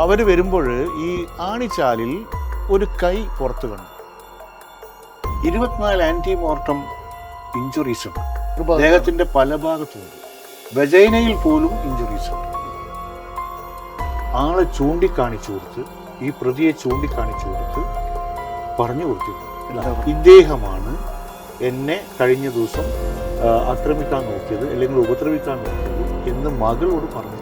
അവർ വരുമ്പോൾ ഈ ആണിച്ചാലിൽ ഒരു കൈ പുറത്ത് കണ്ടു. ഇരുപത്തിനാല് ആന്റി മോർട്ടം ഇഞ്ചുറീസ് ഉണ്ട്. ദേഹത്തിന്റെ പല ഭാഗത്തുണ്ട് വെജൈനയിൽ പോലും ഇഞ്ചുറീസ് ഉണ്ട്. ആളെ ചൂണ്ടിക്കാണിച്ചു കൊടുത്ത് ഈ പ്രതിയെ ചൂണ്ടിക്കാണിച്ചു കൊടുത്ത് പറഞ്ഞു കൊടുത്തു ഇദ്ദേഹമാണ് എന്നെ കഴിഞ്ഞ ദിവസം ആക്രമിക്കാൻ നോക്കിയത് അല്ലെങ്കിൽ ഉപദ്രവിക്കാൻ നോക്കിയത് എന്ന് മകളോട് പറഞ്ഞു.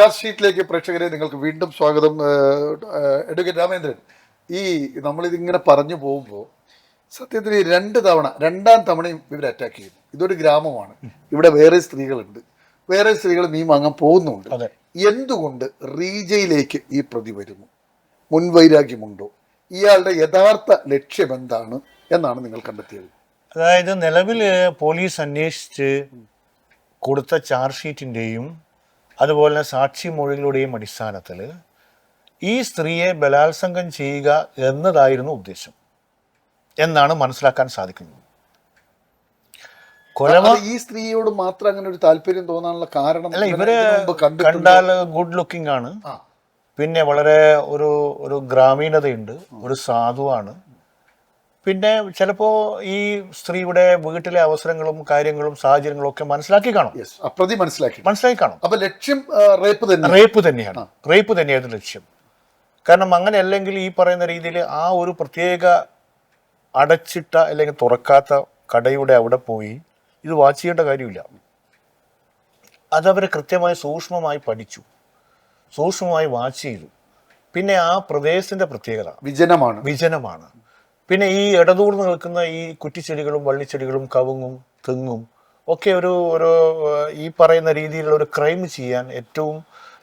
ചാർജ് ഷീറ്റിലേക്ക് പ്രേക്ഷകരെ നിങ്ങൾക്ക് വീണ്ടും സ്വാഗതം അഡ്വക്കേറ്റ് രാമേന്ദ്രൻ ഈ നമ്മളിതിങ്ങനെ പറഞ്ഞു പോകുമ്പോൾ സത്യത്തിൽ രണ്ട് തവണ രണ്ടാം തവണയും ഇവർ അറ്റാക്ക് ചെയ്യുന്നു ഇതൊരു ഗ്രാമമാണ്. ഇവിടെ വേറെ സ്ത്രീകളുണ്ട്. വേറെ സ്ത്രീകൾ മീൻ വാങ്ങാൻ പോകുന്നുണ്ട്. എന്തുകൊണ്ട് റീജയിലേക്ക് ഈ പ്രതി വരുന്നു? മുൻവൈരാഗ്യമുണ്ടോ? ഇയാളുടെ യഥാർത്ഥ ലക്ഷ്യം എന്താണ് എന്നാണ് നിങ്ങൾ കണ്ടെത്തിയത്. അതായത് നിലവിൽ പോലീസ് അന്വേഷിച്ച് കൊടുത്ത ചാർജ് ഷീറ്റിന്റെയും അതുപോലെ തന്നെ സാക്ഷി മൊഴികളുടെയും അടിസ്ഥാനത്തിൽ ഈ സ്ത്രീയെ ബലാത്സംഗം ചെയ്യുക എന്നതായിരുന്നു ഉദ്ദേശം എന്നാണ് മനസ്സിലാക്കാൻ സാധിക്കുന്നത്. കൊലമ ഈ സ്ത്രീയോട് മാത്രം അങ്ങനെ ഒരു താല്പര്യം തോന്നാനുള്ള കാരണം അല്ല ഇവർ കണ്ടാൽ ഗുഡ് ലുക്കിംഗ് ആണ്. പിന്നെ വളരെ ഒരു ഒരു ഗ്രാമീണതയുണ്ട്. ഒരു സാധുവാണ്. പിന്നെ ചിലപ്പോ ഈ സ്ത്രീയുടെ വീട്ടിലെ അവസരങ്ങളും കാര്യങ്ങളും സാഹചര്യങ്ങളും ഒക്കെ മനസ്സിലാക്കി കാണും. പ്രതി മനസ്സിലാക്കി. മനസ്സിലാക്കി കാണും. അപ്പൊ ലക്ഷ്യം റേപ്പ് തന്നെ. റേപ്പ് തന്നെയാണ്. റേപ്പ് തന്നെയായിരുന്നു ലക്ഷ്യം. കാരണം അങ്ങനെ അല്ലെങ്കിൽ ഈ പറയുന്ന രീതിയിൽ ആ ഒരു പ്രത്യേക അടച്ചിട്ട അല്ലെങ്കിൽ തുറക്കാത്ത കടയുടെ അവിടെ പോയി ഇത് വാച്ച് ചെയ്യേണ്ട കാര്യമില്ല. അതവർ കൃത്യമായി സൂക്ഷ്മമായി പഠിച്ചു. സൂക്ഷ്മമായി വാച്ച് ചെയ്തു. പിന്നെ ആ പ്രദേശത്തിന്റെ പ്രത്യേകത. വിജനമാണ്. വിജനമാണ്. പിന്നെ ഈ ഇടതൂർന്ന് നിൽക്കുന്ന ഈ കുറ്റിച്ചെടികളും വള്ളിച്ചെടികളും കവുങ്ങും തെങ്ങും ഒക്കെ ഒരു ഒരു ഈ പറയുന്ന രീതിയിലുള്ള ഒരു ക്രൈം ചെയ്യാൻ ഏറ്റവും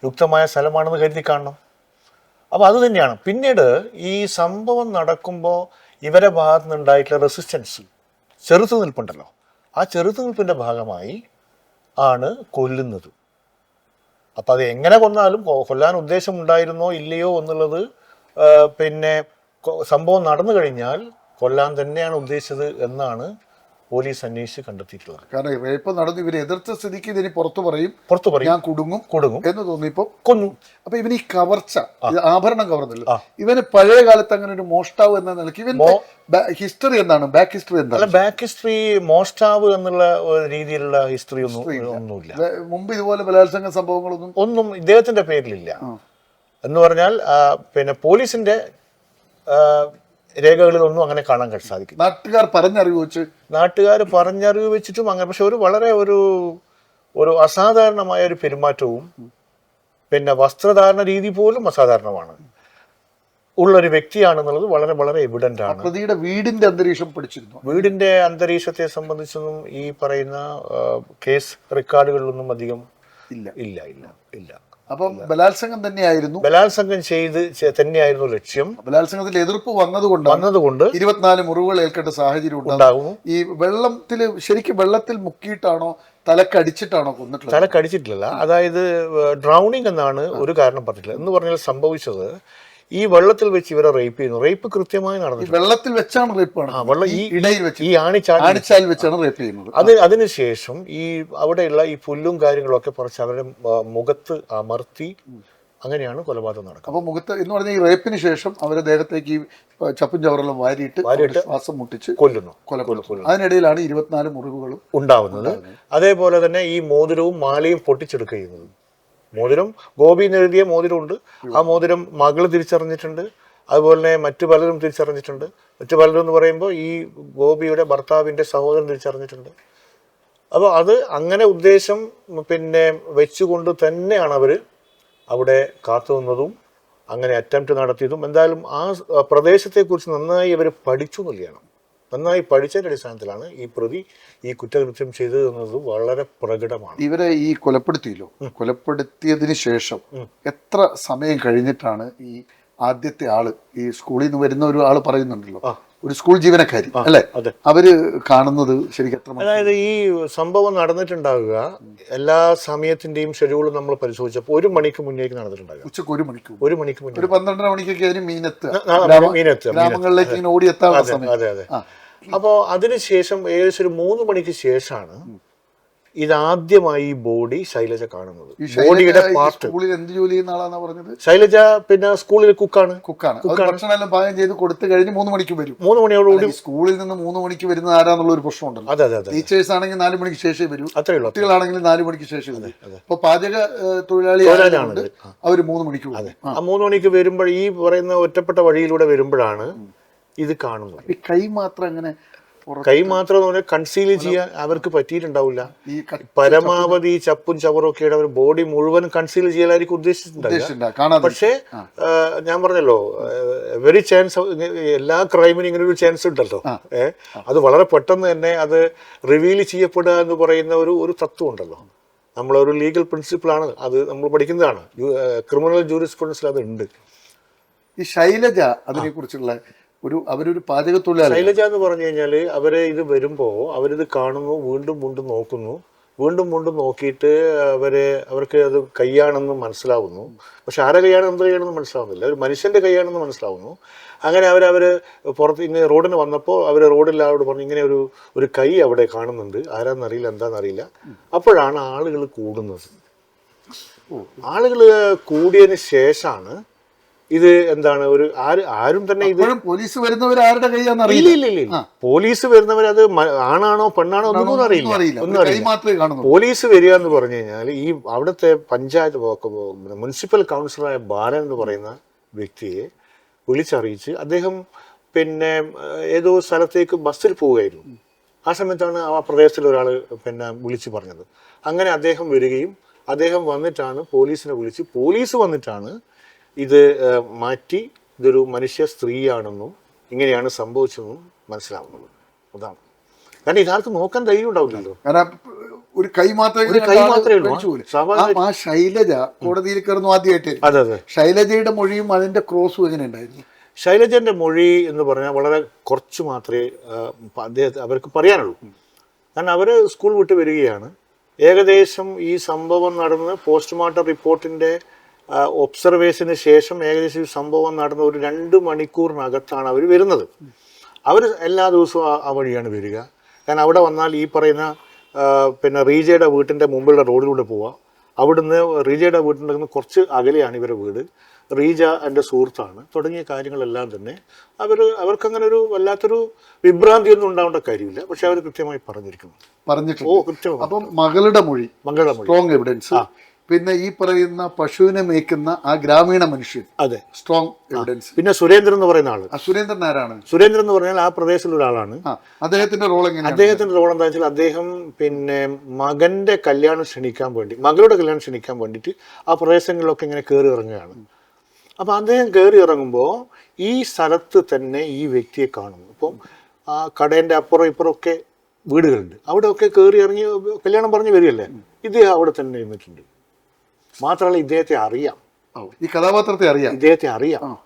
യുക്തമായ സ്ഥലമാണെന്ന് കരുതി കാണണം. അപ്പോൾ അത് തന്നെയാണ്. പിന്നീട് ഈ സംഭവം നടക്കുമ്പോൾ ഇവരെ ഭാഗത്തു നിന്നുണ്ടായിട്ടുള്ള റെസിസ്റ്റൻസ് ചെറുത്തുനിൽപ്പുണ്ടല്ലോ. ആ ചെറുത്തുനിൽപ്പിന്റെ ഭാഗമായി ആണ് കൊല്ലുന്നത്. അപ്പം അത് എങ്ങനെ കൊന്നാലും കൊല്ലാൻ ഉദ്ദേശമുണ്ടായിരുന്നോ ഇല്ലയോ എന്നുള്ളത് പിന്നെ സംഭവം നടന്നു കഴിഞ്ഞാൽ കൊല്ലാൻ തന്നെയാണ് ഉദ്ദേശിച്ചത് എന്നാണ് പോലീസ് അന്വേഷിച്ച് കണ്ടെത്തിയിട്ടുള്ളത്. കാരണം ഇപ്പം റേപ്പ് നടന്നു ഇവരെ എതിർത്ത സ്ഥിതിക്ക് ഇതിന് പുറത്തു പറയും. പുറത്തു പറയും. ഞാൻ കുടുങ്ങും. കുടുങ്ങും. എന്ന് തോന്നിയപ്പോ കൊന്നു അപ്പൊ ഇവന് ഈ കവർച്ച ആഭരണം കവർന്നല്ലോ. ഇവന് പഴയ കാലത്ത് അങ്ങനെ ഒരു മോഷ്ടാവ് എന്ന നിലയ്ക്ക് ഇവൻ ഹിസ്റ്ററി എന്താണ്? ബാക്ക് ഹിസ്റ്ററി എന്താണ്? അല്ല ബാക്ക് ഹിസ്റ്ററി മോഷ്ടാവ് എന്നുള്ള രീതിയിലുള്ള ഹിസ്റ്ററി ഒന്നും ഒന്നുമില്ല. മുമ്പ് ഇതുപോലെ ബലാത്സംഗ സംഭവങ്ങളൊന്നും ഒന്നും ഇദ്ദേഹത്തിന്റെ പേരിലില്ല. എന്ന് പറഞ്ഞാൽ പിന്നെ പോലീസിന്റെ രേഖകളിലൊന്നും അങ്ങനെ കാണാൻ സാധിക്കും നാട്ടുകാർ പറഞ്ഞറിവ് വെച്ച് നാട്ടുകാർ പറഞ്ഞറിവ് വെച്ചിട്ടും അങ്ങനെ പക്ഷെ ഒരു വളരെ ഒരു ഒരു അസാധാരണമായ ഒരു പെരുമാറ്റവും പിന്നെ വസ്ത്രധാരണ രീതി പോലും അസാധാരണമാണ്. ഉള്ളൊരു വ്യക്തിയാണെന്നുള്ളത് വളരെ വളരെ എവിഡന്റ് ആണ്. പ്രതിയുടെ വീടിന്റെ അന്തരീക്ഷം പഠിച്ചിരുന്നു വീടിന്റെ അന്തരീക്ഷത്തെ സംബന്ധിച്ചൊന്നും ഈ പറയുന്ന കേസ് റെക്കോർഡുകളിലൊന്നും അധികം ഇല്ല. ഇല്ല ഇല്ല ഇല്ല. അപ്പം ബലാത്സംഗം തന്നെയായിരുന്നു. ബലാത്സംഗം ചെയ്ത് തന്നെയായിരുന്നു ലക്ഷ്യം. ബലാത്സംഗത്തിൽ എതിർപ്പ് വന്നതുകൊണ്ട് വന്നതുകൊണ്ട് ഇരുപത്തിനാല് മുറിവുകൾ ഏൽക്കേണ്ട സാഹചര്യം ഉണ്ടാകും. ഉണ്ടാകുന്നു ഈ വെള്ളത്തിൽ ശരിക്കും വെള്ളത്തിൽ മുക്കിയിട്ടാണോ തലക്കടിച്ചിട്ടാണോ കൊന്നിട്ടുള്ളത്? തലക്കടിച്ചിട്ടില്ല അതായത് ഡ്രൗണിങ് എന്നാണ് ഒരു കാരണം പറഞ്ഞിട്ടില്ല എന്ന് പറഞ്ഞാൽ സംഭവിച്ചത് ഈ വെള്ളത്തിൽ വെച്ച് ഇവരെ റേപ്പ് ചെയ്യുന്നു. റേപ്പ് കൃത്യമായി നടന്നു വെള്ളത്തിൽ വെച്ചാണ് റേപ്പ് വെള്ളം ഈ ഇടയിൽ വെച്ച് ഈ ആണിച്ചാൽ വെച്ചാണ് റേപ്പ് ചെയ്യുന്നത്. അത് അതിനുശേഷം ഈ അവിടെയുള്ള ഈ പുല്ലും കാര്യങ്ങളൊക്കെ പറിച്ച് അവരുടെ മുഖത്ത് അമർത്തി അങ്ങനെയാണ് കൊലപാതകം നടക്കുന്നത്. അപ്പൊ മുഖത്ത് എന്ന് പറഞ്ഞാൽ ഈ റേപ്പിന് ശേഷം അവരെ ദേഹത്തേക്ക് ഈ ചപ്പും ചവറെല്ലാം വാരിയിട്ട് വാരിയിട്ട് ശ്വാസം മുട്ടിച്ച് കൊല്ലുന്നു. കൊല കൊല്ലുന്നു അതിനിടയിലാണ് ഇരുപത്തിനാല് മുറിവുകളും ഉണ്ടാവുന്നത്. അതേപോലെ തന്നെ ഈ മോതിരവും മാലയും പൊട്ടിച്ചെടുക്കുക ചെയ്യുന്നത്. മോതിരം. ഗോപി എന്ന് എഴുതിയ മോതിരമുണ്ട്. ആ മോതിരം മകൾ തിരിച്ചറിഞ്ഞിട്ടുണ്ട്. അതുപോലെ തന്നെ മറ്റു പലരും തിരിച്ചറിഞ്ഞിട്ടുണ്ട്. മറ്റു പലരും എന്ന് പറയുമ്പോൾ ഈ ഗോപിയുടെ ഭർത്താവിന്റെ സഹോദരൻ തിരിച്ചറിഞ്ഞിട്ടുണ്ട്. അപ്പോൾ അത് അങ്ങനെ ഉദ്ദേശം പിന്നെ വെച്ചുകൊണ്ട് തന്നെയാണ് അവർ അവിടെ കാത്തു നിന്നതും അങ്ങനെ അറ്റംപ്റ്റ് നടത്തിയതും. എന്തായാലും ആ പ്രദേശത്തെക്കുറിച്ച് നന്നായി അവർ പഠിച്ചു എന്നുള്ളതാണ് നന്നായി പഠിച്ചതിന്റെ അടിസ്ഥാനത്തിലാണ് ഈ പ്രതി ഈ കുറ്റകൃത്യം ചെയ്തത് എന്നത് വളരെ പ്രകടമാണ്. ഇവരെ ഈ കൊലപ്പെടുത്തിയല്ലോ. കൊലപ്പെടുത്തിയതിന് ശേഷം എത്ര സമയം കഴിഞ്ഞിട്ടാണ് ഈ ആദ്യത്തെ ആൾ ഈ സ്കൂളിൽ നിന്ന് വരുന്ന ഒരു ആൾ പറയുന്നുണ്ടല്ലോ. ഒരു സ്കൂൾ ജീവനക്കാരി അല്ലെ? അവർ കാണുന്നത് ശരിക്കും അതായത് ഈ സംഭവം നടന്നിട്ടുണ്ടാവുക എല്ലാ സമയത്തിന്റെയും ഷെഡ്യൂൾ നമ്മൾ പരിശോധിച്ചപ്പോൾ ഒരു മണിക്ക് മുന്നേക്ക് നടന്നിട്ടുണ്ടാകുക ഉച്ചയ്ക്ക് ഒരു ഒരു മണിക്ക് മുന്നേ. ഒരു പന്ത്രണ്ടര മണിക്കൊക്കെ അതിന് മീനത്ത് മീനെത്തുക, ഗ്രാമങ്ങളിലേക്ക് ഇങ്ങനെ സമയം. അതെ അതെ. അപ്പോൾ അതിനുശേഷം ഏകദേശം ഒരു മൂന്ന് മണിക്ക് ശേഷമാണ് ഇതാദ്യമായി ബോഡി ശൈലജ കാണുന്നത്. ബോഡിയുടെ പാർട്ട് സ്കൂളിൽ എന്ത് ജോലി ചെയ്യുന്ന ആളാണെന്ന് പറഞ്ഞത്? ശൈലജ പിന്നെ സ്കൂളിൽ കുക്കാണ്. കുക്കാണ്. ഭക്ഷണമെല്ലാം പാകം ചെയ്ത് കൊടുത്തു കഴിഞ്ഞ് മൂന്ന് മണിക്ക് വരും. മൂന്ന് മണിയോടുകൂടി സ്കൂളിൽ നിന്ന് മൂന്ന് മണിക്ക് വരുന്നത് ആരാന്നുള്ള ഒരു പ്രശ്നമുണ്ടല്ലോ അതെ അതെ ടീച്ചേഴ്സ് ആണെങ്കിൽ നാല് മണിക്ക് ശേഷമേ വരും. അത്രേ ഉള്ളൂ കുട്ടികളാണെങ്കിൽ നാല് മണിക്ക് ശേഷം വരും. അപ്പൊ പാചക തൊഴിലാളി അവർ മൂന്ന് മണിക്ക് അതെ. ആ. മൂന്ന് മണിക്ക് വരുമ്പോൾ ഈ പറയുന്ന ഒറ്റപ്പെട്ട വഴിയിലൂടെ വരുമ്പോഴാണ് ഇത് കാണുന്നത്. കൈ മാത്രം അങ്ങനെ കൈ മാത്രം കൺസീൽ ചെയ്യാൻ അവർക്ക് പറ്റിയിട്ടുണ്ടാവില്ല. പരമാവധി ചപ്പും ചവറും ഒക്കെ അവർ ബോഡി മുഴുവൻ കൺസീൽ ചെയ്യാനായിരിക്കും ഉദ്ദേശിച്ചിട്ടുണ്ടാവില്ല പക്ഷേ ഞാൻ പറഞ്ഞല്ലോ വെരി ചാൻസ് എല്ലാ ക്രൈമിനും ഇങ്ങനെ ഒരു ചാൻസ് ഉണ്ടല്ലോ. ഏഹ് അത് വളരെ പെട്ടെന്ന് തന്നെ അത് റിവീൽ ചെയ്യപ്പെടുക എന്ന് പറയുന്ന ഒരു ഒരു തത്വം ഉണ്ടല്ലോ. നമ്മളൊരു ലീഗൽ പ്രിൻസിപ്പിളാണ് അത് നമ്മൾ പഠിക്കുന്നതാണ്. ക്രിമിനൽ ജൂറിസ്പ്രുഡൻസിൽ അത് ഉണ്ട്. ഈ ശൈലജ അതിനെ കുറിച്ചുള്ള ഒരു അവരൊരു പാചക തൊഴിലാളി ശൈലജ എന്ന് പറഞ്ഞു കഴിഞ്ഞാൽ അവരെ ഇത് വരുമ്പോ അവരിത് കാണുന്നു വീണ്ടും വീണ്ടും നോക്കുന്നു. വീണ്ടും വീണ്ടും നോക്കിയിട്ട് അവരെ അവർക്ക് അത് കൈയാണെന്ന് മനസ്സിലാവുന്നു. പക്ഷെ ആരെ കൈയാണ് എന്ത് കൈയാണെന്ന് മനസ്സിലാവുന്നില്ല. ഒരു മനുഷ്യന്റെ കൈയാണെന്ന് മനസ്സിലാവുന്നു. അങ്ങനെ അവർ അവർ പുറത്ത് ഇങ്ങനെ റോഡിന് വന്നപ്പോൾ അവർ അവിടെ പറഞ്ഞു ഇങ്ങനെ ഒരു ഒരു കൈ അവിടെ കാണുന്നുണ്ട്. ആരാന്നറിയില്ല എന്താണെന്നറിയില്ല അപ്പോഴാണ് ആളുകൾ കൂടുന്നത്. ആളുകൾ കൂടിയതിന് ശേഷമാണ് ഇത് എന്താണ്? ഒരു ആര് ആരും തന്നെ ഇത് പോലീസ് വരുന്നവർ ആരുടെ കൈയാന്ന് അറിയില്ല. പോലീസ് വരുന്നവർ അത് ആണാണോ പെണ്ണാണോ ഒന്നും അറിയില്ല. ഒന്നും അറിയില്ല. പോലീസ് വരിക എന്ന് പറഞ്ഞു കഴിഞ്ഞാൽ ഈ അവിടുത്തെ പഞ്ചായത്ത് മുനിസിപ്പൽ കൗൺസിലറായ ബാലൻ എന്ന് പറയുന്ന വ്യക്തിയെ വിളിച്ചറിയിച്ച് അദ്ദേഹം പിന്നെ ഏതോ സ്ഥലത്തേക്ക് ബസ്സിൽ പോവുകയായിരുന്നു. ആ സമയത്താണ് ആ പ്രദേശത്തിൽ ഒരാൾ പിന്നെ വിളിച്ചു പറഞ്ഞത്. അങ്ങനെ അദ്ദേഹം വരികയും അദ്ദേഹം വന്നിട്ടാണ് പോലീസിനെ വിളിച്ച് പോലീസ് വന്നിട്ടാണ് ഇത് മാറ്റി ഇതൊരു മനുഷ്യ സ്ത്രീയാണെന്നും ഇങ്ങനെയാണ് സംഭവിച്ചതെന്നും മനസ്സിലാവുന്നത് അതാണ്. കാരണം ഇതാർക്ക് നോക്കാൻ ധൈര്യം ഉണ്ടാവില്ലല്ലോ. ഒരു കൈ മാത്രമേ കൈ മാത്രമേ. ആ- ശൈലജ കോടതിയിൽ കയറുന്നു ആദ്യമായിട്ട്. അതെ അതെ. ശൈലജയുടെ മൊഴിയും അതിന്റെ ക്രോസും എങ്ങനെ ഉണ്ടായിരുന്നു? ശൈലജന്റെ മൊഴി എന്ന് പറഞ്ഞാൽ വളരെ കുറച്ച് മാത്രമേ അദ്ദേഹത്തെ അവർക്ക് പറയാനുള്ളൂ. കാരണം അവർ സ്കൂൾ വിട്ട് വരികയാണ്. ഏകദേശം ഈ സംഭവം നടന്ന് പോസ്റ്റ്മോർട്ടം റിപ്പോർട്ടിന്റെ ഒബ്സർവേഷന് ശേഷം ഏകദേശം ഈ സംഭവം നടന്ന ഒരു രണ്ട് മണിക്കൂറിനകത്താണ് അവർ വരുന്നത്. അവർ എല്ലാ ദിവസവും ആ- വഴിയാണ് വരിക. കാരണം അവിടെ വന്നാൽ ഈ പറയുന്ന പിന്നെ റീജയുടെ വീട്ടിന്റെ മുമ്പിലുള്ള റോഡിലൂടെ പോവുക അവിടുന്ന് റീജയുടെ വീട്ടിൽ നിന്ന് കുറച്ച് അകലെയാണ് ഇവരുടെ വീട്. റീജ എന്റെ സുഹൃത്താണ്. തുടങ്ങിയ കാര്യങ്ങളെല്ലാം തന്നെ അവർ അവർക്കങ്ങനെ ഒരു വല്ലാത്തൊരു വിഭ്രാന്തി ഒന്നും ഉണ്ടാവേണ്ട കാര്യമില്ല. പക്ഷെ അവർ കൃത്യമായി പറഞ്ഞിരിക്കുന്നു. പറഞ്ഞിട്ടുണ്ട്. ഓ കൃത്യമായി അപ്പം മകളുടെ മൊഴി മംഗളമൊഴി സ്ട്രോങ് എവിഡൻസ് പിന്നെ ഈ പറയുന്ന പശുവിനെ മേയ്ക്കുന്ന ആ ഗ്രാമീണ മനുഷ്യൻ. അതെ. സ്ട്രോങ് എവിഡൻസ് പിന്നെ സുരേന്ദ്രൻ എന്ന് പറയുന്ന ആൾ. സുരേന്ദ്രൻ ആരാണ്? സുരേന്ദ്രൻ എന്ന് പറഞ്ഞാൽ ആ പ്രദേശത്തിലുള്ള ഒരാളാണ്. അദ്ദേഹത്തിന്റെ റോൾ എങ്ങനെ അദ്ദേഹത്തിന്റെ റോൾ എന്താ വെച്ചാൽ അദ്ദേഹം പിന്നെ മകന്റെ കല്യാണം ക്ഷണിക്കാൻ വേണ്ടി മകളുടെ കല്യാണം ക്ഷണിക്കാൻ വേണ്ടിയിട്ട് ആ പ്രദേശങ്ങളിലൊക്കെ ഇങ്ങനെ കയറി ഇറങ്ങുകയാണ്. അപ്പൊ അദ്ദേഹം കയറി ഇറങ്ങുമ്പോൾ ഈ സ്ഥലത്ത് തന്നെ ഈ വ്യക്തിയെ കാണുന്നു. അപ്പം ആ കടേന്റെ അപ്പുറം ഇപ്പുറം ഒക്കെ വീടുകളുണ്ട്. അവിടെയൊക്കെ കയറി ഇറങ്ങി കല്യാണം പറഞ്ഞ് വരികയല്ലേ? ഇത് അവിടെ തന്നെ നിന്നിട്ടുണ്ട്. മാത്രമല്ല ഇദ്ദേഹത്തെ അറിയാം. ഈ കഥാപാത്രത്തെ അറിയാം. ഇദ്ദേഹത്തെ അറിയാം.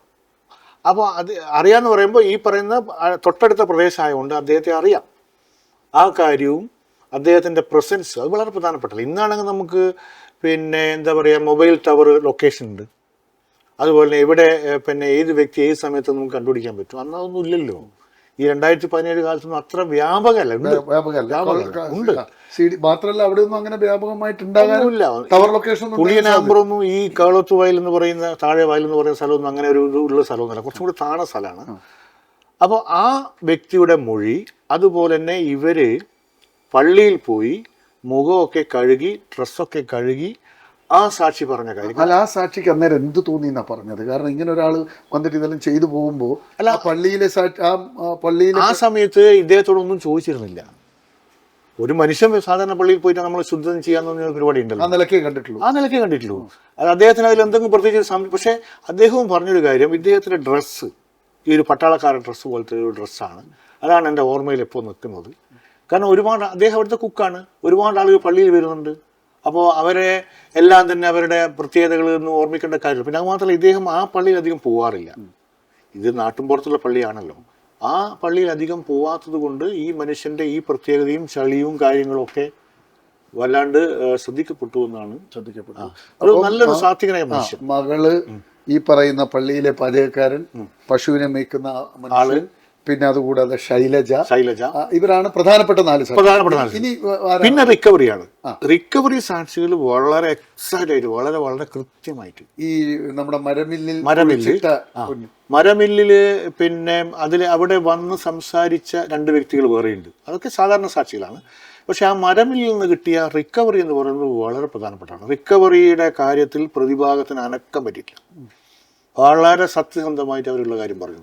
അപ്പോൾ അത് അറിയാന്ന് പറയുമ്പോൾ ഈ പറയുന്ന തൊട്ടടുത്ത പ്രദേശമായതുകൊണ്ട് അദ്ദേഹത്തെ അറിയാം. ആ കാര്യവും അദ്ദേഹത്തിന്റെ പ്രസൻസ് അത് വളരെ പ്രധാനപ്പെട്ടല്ല ഇന്നാണെങ്കിൽ നമുക്ക് പിന്നെ എന്താ പറയുക മൊബൈൽ ടവർ ലൊക്കേഷൻ ഉണ്ട്. അതുപോലെ എവിടെ പിന്നെ ഏത് വ്യക്തി ഏത് സമയത്ത് നമുക്ക് കണ്ടുപിടിക്കാൻ പറ്റും. അന്നതൊന്നും ഇല്ലല്ലോ. ഈ രണ്ടായിരത്തി പതിനേഴ് കാലത്തൊന്നും അത്ര വ്യാപകമല്ല. ഉണ്ട്. മാത്രമല്ല അവിടെ ഒന്നും അങ്ങനെ വ്യാപകമായിട്ട് ടവർ ലൊക്കേഷൻ നമ്പറൊന്നും ഈ കാളത്ത് വയൽ എന്ന് പറയുന്ന താഴെ വയൽ എന്ന് പറയുന്ന സ്ഥലമൊന്നും അങ്ങനെ ഒരു ഉള്ള സ്ഥലമൊന്നുമല്ല. കുറച്ചും കൂടി താണ സ്ഥലമാണ്. അപ്പോൾ ആ വ്യക്തിയുടെ മൊഴി അതുപോലെ തന്നെ ഇവർ പള്ളിയിൽ പോയി മുഖമൊക്കെ കഴുകി ഡ്രസ്സൊക്കെ കഴുകി ആ സാക്ഷി പറഞ്ഞ കാര്യം. അല്ല ആ സാക്ഷിക്ക് അന്നേരം എന്ത് തോന്നി എന്നാ പറഞ്ഞത്? കാരണം ഇങ്ങനെ ഒരാൾ വന്നിട്ട് ഇതെല്ലാം ചെയ്തു പോകുമ്പോൾ അല്ല പള്ളിയിലെ സാക്ഷി ആ പള്ളിയിൽ ആ സമയത്ത് ഇദ്ദേഹത്തോടൊന്നും ചോദിച്ചിരുന്നില്ല. ഒരു മനുഷ്യൻ സാധാരണ പള്ളിയിൽ പോയിട്ട് നമ്മൾ ശുദ്ധം ചെയ്യാന്ന് പരിപാടി ഉണ്ടല്ലോ. ആ നിലക്കേ കണ്ടിട്ടുള്ളൂ. ആ നിലക്കേ കണ്ടിട്ടുള്ളൂ. അത് അദ്ദേഹത്തിന് അതിൽ എന്തെങ്കിലും പ്രത്യേകിച്ച് സമയം പക്ഷേ അദ്ദേഹവും പറഞ്ഞൊരു കാര്യം ഇദ്ദേഹത്തിന്റെ ഡ്രസ്സ് ഈ ഒരു പട്ടാളക്കാരൻ ഡ്രസ്സ് പോലത്തെ ഒരു ഡ്രസ്സാണ്. അതാണ് എന്റെ ഓർമ്മയിൽ എപ്പോൾ നിൽക്കുന്നത്. കാരണം ഒരുപാട് അദ്ദേഹം അവിടുത്തെ കുക്കാണ് ഒരുപാട് ആളുകൾ പള്ളിയിൽ വരുന്നുണ്ട്. അപ്പോൾ അവരെ എല്ലാം തന്നെ അവരുടെ പ്രത്യേകതകളിൽ നിന്ന് ഓർമ്മിക്കേണ്ട കാര്യമില്ല. പിന്നെ അത് മാത്രമല്ല ഇദ്ദേഹം ആ പള്ളിയിൽ അധികം പോവാറില്ല. ഇത് നാട്ടിൻപുറത്തുള്ള പള്ളിയാണല്ലോ. ആ പള്ളിയിൽ അധികം പോവാത്തത് കൊണ്ട് ഈ മനുഷ്യന്റെ ഈ പ്രത്യേകതയും ചളിയും കാര്യങ്ങളും ഒക്കെ വല്ലാണ്ട് ശ്രദ്ധിക്കപ്പെട്ടു എന്നാണ് ശ്രദ്ധിക്കപ്പെട്ടു. ഒരു നല്ലൊരു സാത്വികനായ മനുഷ്യൻ. മകൾ ഈ പറയുന്ന പള്ളിയിലെ പാചകക്കാരൻ പശുവിനെ മേയ്ക്കുന്ന ആ മനുഷ്യൻ പിന്നെ അതുകൂടാതെ ശൈലജ. ശൈലജ. ഇവരാണ് പ്രധാനപ്പെട്ട നാല്. പ്രധാനപ്പെട്ട നാല് ഇനി പിന്നെ റിക്കവറിയാണ് റിക്കവറി സാക്ഷികൾ വളരെ എക്സാക്റ്റ് ആയിട്ട് വളരെ വളരെ കൃത്യമായിട്ട്. ഈ നമ്മുടെ മരമില്ലിൽ മരമില്ലിൽ. മരമില്ലിൽ പിന്നെ അതിൽ അവിടെ വന്ന് സംസാരിച്ച രണ്ട് വ്യക്തികൾ വേറെയുണ്ട്. അതൊക്കെ സാധാരണ സാക്ഷികളാണ്. പക്ഷെ ആ മരമില്ലിൽ നിന്ന് കിട്ടിയ റിക്കവറി എന്ന് പറയുന്നത് വളരെ പ്രധാനപ്പെട്ടാണ് റിക്കവറിയുടെ കാര്യത്തിൽ പ്രതിഭാഗത്തിന് അനക്കം പറ്റിയിട്ടില്ല. വളരെ സത്യസന്ധമായിട്ട് അവരുള്ള കാര്യം പറഞ്ഞു